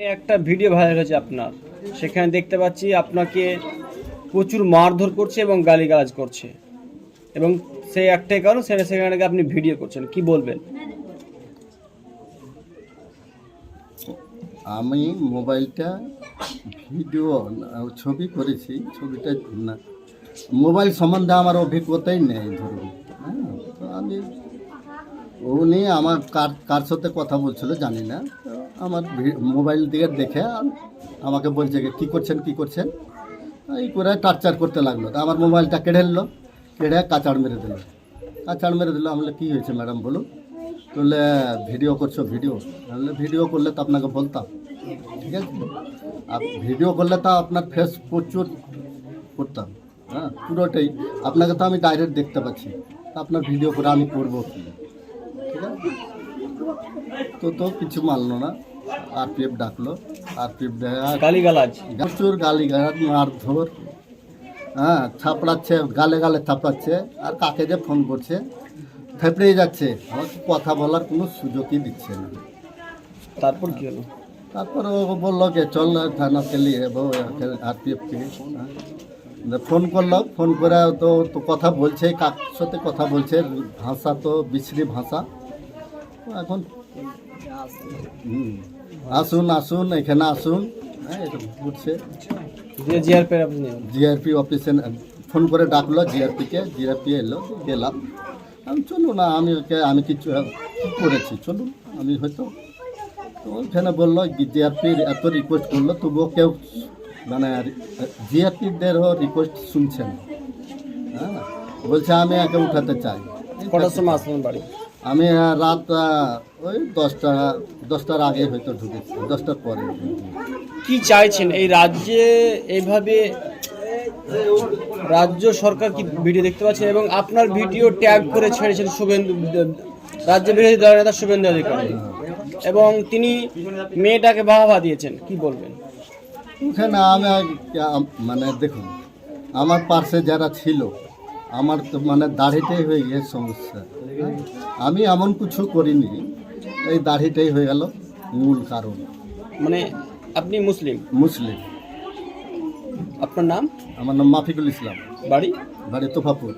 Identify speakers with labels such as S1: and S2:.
S1: একটা video viral হয়েছে আপনার। সেখানে দেখতে পাচ্ছি আপনাকে প্রচুর মারধর করছে এবং গালিগালাজ করছে। এবং সেই একটাই কারণ সেটা সেখানে আপনি ভিডিও করছেন। কি বলবেন?
S2: আমি মোবাইলটা ভিডিও ছবি করেছি, ছবিটা না, মোবাইল সম্বন্ধে আমার অভিজ্ঞতাই নেই, ধরুন। হ্যাঁ তো আমি উনি আমার কার কার সাথে কথা বলছিল জানি না। আমার মোবাইল দিকে দেখে আম- আমাকে বলছে যে কী করছেন কী করছেন? এই করে টার্চার করতে লাগল। তা আমার মোবাইলটা কেড়ে নিল কেড়ে কাচাড় মেরে দিল। কাচাড় মেরে দিল আমি বললাম, কী হয়েছে ম্যাডাম বলুন? বললে ভিডিও করছ ভিডিও? বললে ভিডিও করলে তো আপনাকে বলতাম। ঠিক আছে? আর ভিডিও করলে তো আপনার ফেস প্রচুর করতাম। হ্যাঁ পুরোটাই। আপনাকে তো আমি ডাইরেক্ট দেখতে পাচ্ছি। তা আপনার ভিডিও করে আমি করব ঠিক আছে? তো তো কিছু মানলো না। আর পি এফ ডাকলো। আর পি এফ
S1: গালিগালাজ।
S2: প্রচুর গালি গালাজ মারধর। হ্যাঁ থাপড়াচ্ছে গালে গালে থাপড়াচ্ছে। আর কাকে যে ফোন করছে থেপড়েই যাচ্ছে। আমাকে কথা বলার কোনো সুযোগই দিচ্ছে না।
S1: তারপর কি হলো?
S2: তারপর ও বলল যে চল থানাতে নিয়ে যাব আর পি এফকে ফোন করল ফোন করে তো তো কথা বলছে কার সাথে কথা বলছে ভাষা তো বিশ্রী ভাষা। এখন হুম, আসুন আসুন এখানে আসুন। হ্যাঁ এটা
S1: জিআরপি
S2: জিআরপি অফিসে ফোন করে ডাকলো জিআরপিকে জিআরপি এলো গেলাম। আমি চলুন না আমি ওকে আমি কিছু করেছি? চলুন আমি হয়তো তো ওখানে বলল জিআরপির এত রিকোয়েস্ট করল তবুও কেউ মানে জিআরপিদেরও রিকোয়েস্ট শুনছেন হ্যাঁ বলছে আমি একে উঠাতে চাই।
S1: কটার সময় বাড়ি?
S2: আমি রাত ওই দশটা দশটার আগে হয়তো ঢুকেছি দশটার পরে।
S1: কি চাইছেন? এই রাজ্যে এইভাবে রাজ্য সরকার কি ভিডিও দেখতে পাচ্ছেন এবং আপনার ভিডিও ট্যাগ করে ছেড়েছেন শুভেন্দু রাজ্য বিরোধী দলের নেতা শুভেন্দু অধিকারী। এবং তিনি মেয়েটাকে বাহবা দিয়েছেন কি বলবেন?
S2: ওখানে আমি মানে দেখুন আমার পার্শ্বে যারা ছিল আমার তো মানে দাড়িটাই হয়ে গিয়ে সমস্যা? আমি এমন কিছু করিনি এই দাড়িটাই হয়ে গেল মূল কারণ।
S1: মানে আপনি মুসলিম?
S2: মুসলিম।
S1: আপনার নাম?
S2: আমার নাম মাফিকুল ইসলাম।
S1: বাড়ি?
S2: বাড়ি তোফাপুর।